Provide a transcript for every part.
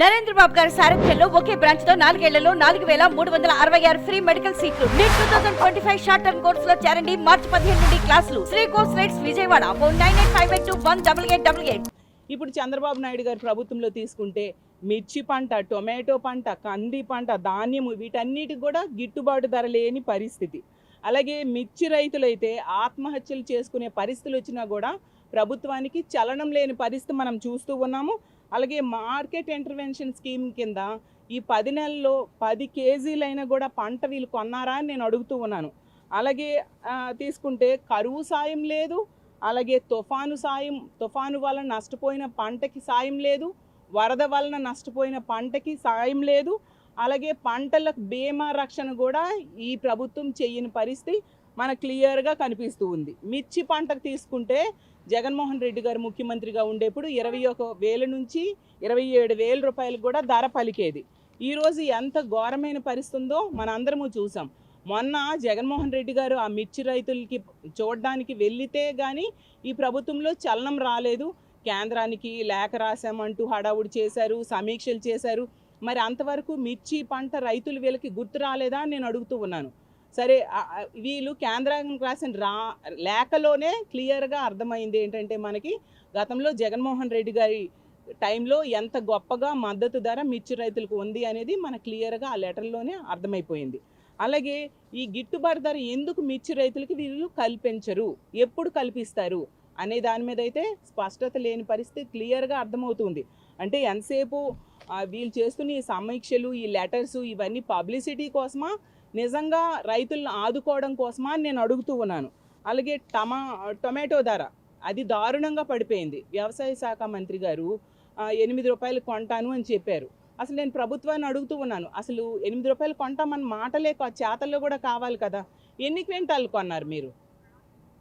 నరేంద్ర బాబు గారి సారథ్యంలో ఒకే బ్రాంచ్తో నాలుగేళ్ళలో నాలుగు వేల మూడు వందల అరవై ఆరు ఫ్రీ మెడికల్ సీట్లు. NEET two thousand twenty five short term కోర్స్లో చేరండి. మార్చి పదిహేను నుండి క్లాసులు. Sri course rates Vijayawada. Phone nine eight five eight two one double eight double eight. ఇప్పుడు చంద్రబాబు నాయుడు గారి ప్రభుత్వంలో తీసుకుంటే మిర్చి పంట టొమాటో పంట కంది పంట ధాన్యము వీటన్నిటికి కూడా గిట్టుబాటు ధర లేని పరిస్థితి. అలాగే మిర్చి రైతులైతే ఆత్మహత్యలు చేసుకునే పరిస్థితులు వచ్చినా కూడా ప్రభుత్వానికి చలనం లేని పరిస్థితి మనం చూస్తూ ఉన్నాము. అలాగే మార్కెట్ ఇంటర్వెన్షన్ స్కీమ్ కింద ఈ పది నెలల్లో పది కేజీలైనా కూడా పంట వీళ్ళు కొన్నారా అని నేను అడుగుతూ ఉన్నాను. అలాగే తీసుకుంటే కరువు సాయం లేదు అలాగే తుఫాను సాయం తుఫాను వలన నష్టపోయిన పంటకి సాయం లేదు వరద వలన నష్టపోయిన పంటకి సాయం లేదు అలాగే పంటలకు బీమా రక్షణ కూడా ఈ ప్రభుత్వం చేయని పరిస్థితి. మనకు క్లియర్గా కనిపిస్తూ ఉంది. మిర్చి పంటకు తీసుకుంటే జగన్మోహన్ రెడ్డి గారు ముఖ్యమంత్రిగా ఉండేప్పుడు ఇరవై ఒక వేల నుంచి ఇరవై ఏడు వేల రూపాయలకు కూడా ధర పలికేది. ఈరోజు ఎంత ఘోరమైన పరిస్థితి ఉందో మనందరము చూసాం. మొన్న జగన్మోహన్ రెడ్డి గారు ఆ మిర్చి రైతులకి చూడడానికి వెళ్ళితే కానీ ఈ ప్రభుత్వంలో చలనం రాలేదు. కేంద్రానికి లేఖ రాశామంటూ హడావుడి చేశారు సమీక్షలు చేశారు. మరి అంతవరకు మిర్చి పంట రైతులు వీళ్ళకి గుర్తు రాలేదా అని నేను అడుగుతూ ఉన్నాను. సరే వీళ్ళు కేంద్రానికి రాసిన రా లేఖలోనే క్లియర్గా అర్థమైంది ఏంటంటే మనకి గతంలో జగన్మోహన్ రెడ్డి గారి టైంలో ఎంత గొప్పగా మద్దతు ధర మిర్చి రైతులకు ఉంది అనేది మన క్లియర్గా ఆ లెటర్లోనే అర్థమైపోయింది. అలాగే ఈ గిట్టుబాటు ధర ఎందుకు మిర్చి రైతులకి వీళ్ళు కల్పించరు? ఎప్పుడు కల్పిస్తారు? అనే దాని మీద అయితే స్పష్టత లేని పరిస్థితి క్లియర్గా అర్థమవుతుంది. అంటే ఎంతసేపు వీళ్ళు చేస్తున్న ఈ సమీక్షలు ఈ లెటర్స్ ఇవన్నీ పబ్లిసిటీ కోసమా? నిజంగా రైతులను ఆదుకోవడం కోసమా అని నేను అడుగుతూ ఉన్నాను. అలాగే టమా టొమాటో ధర అది దారుణంగా పడిపోయింది. వ్యవసాయ శాఖ మంత్రి గారు ఎనిమిది రూపాయలు కొంటాను అని చెప్పారు. అసలు నేను ప్రభుత్వాన్ని అడుగుతూ ఉన్నాను అసలు ఎనిమిది రూపాయలు కొంటామని మాటలే కా- చేతల్లో కూడా కావాలి కదా. ఎన్ని క్వింటాలు కొన్నారు మీరు?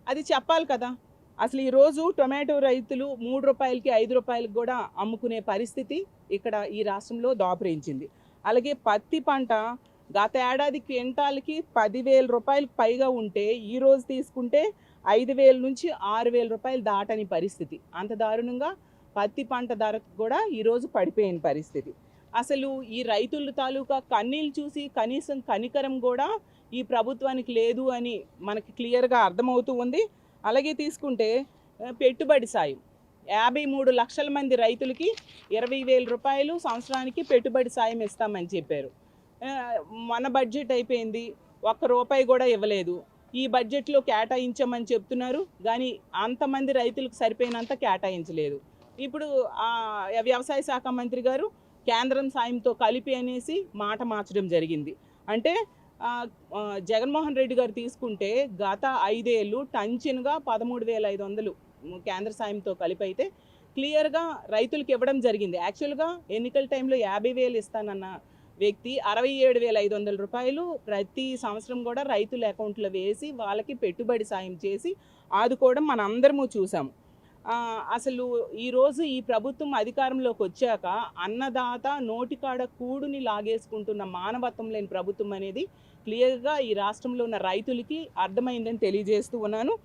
అది చెప్పాలి కదా. అసలు ఈరోజు టొమాటో రైతులు మూడు రూపాయలకి ఐదు రూపాయలకి కూడా అమ్ముకునే పరిస్థితి ఇక్కడ ఈ రాష్ట్రంలో దాపురించింది. అలాగే పత్తి పంట గత ఏడాది క్వింటాల్కి పదివేల రూపాయలకు పైగా ఉంటే ఈరోజు తీసుకుంటే ఐదు వేల నుంచి ఆరు వేల రూపాయలు దాటని పరిస్థితి. అంత దారుణంగా పత్తి పంట ధర కూడా ఈరోజు పడిపోయిన పరిస్థితి. అసలు ఈ రైతుల తాలూకా కన్నీళ్ళు చూసి కనీసం కనికరం కూడా ఈ ప్రభుత్వానికి లేదు అని మనకి క్లియర్గా అర్థమవుతూ ఉంది. అలాగే తీసుకుంటే పెట్టుబడి సాయం. యాభై మూడు లక్షల మంది రైతులకి ఇరవై వేల రూపాయలు సంవత్సరానికి పెట్టుబడి సాయం ఇస్తామని చెప్పారు. మన బడ్జెట్ అయిపోయింది. ఒక్క రూపాయి కూడా ఇవ్వలేదు. ఈ బడ్జెట్లో కేటాయించమని చెప్తున్నారు. కానీ అంతమంది రైతులకు సరిపోయినంత కేటాయించలేదు. ఇప్పుడు వ్యవసాయ శాఖ మంత్రి గారు కేంద్రం సాయంతో కలిపి అనేసి మాట మార్చడం జరిగింది. అంటే జగన్మోహన్ రెడ్డి గారు తీసుకుంటే గత ఐదేళ్ళు టంచిన్గా పదమూడు వేల ఐదు వందలు కేంద్ర సాయంతో కలిపి అయితే క్లియర్గా రైతులకు ఇవ్వడం జరిగింది. యాక్చువల్గా ఎన్నికల టైంలో యాభై వేలు ఇస్తానన్న వ్యక్తి అరవై ఏడు వేల ఐదు వందల రూపాయలు ప్రతి సంవత్సరం కూడా రైతుల అకౌంట్లో వేసి వాళ్ళకి పెట్టుబడి సాయం చేసి ఆదుకోవడం మన అందరము చూసాము. అసలు ఈరోజు ఈ ప్రభుత్వం అధికారంలోకి వచ్చాక అన్నదాత నోటికాడ కూడుని లాగేసుకుంటున్న మానవత్వం లేని ప్రభుత్వం అనేది క్లియర్గా ఈ రాష్ట్రంలో ఉన్న రైతులకి అర్థమైందని తెలియజేస్తూ ఉన్నాను.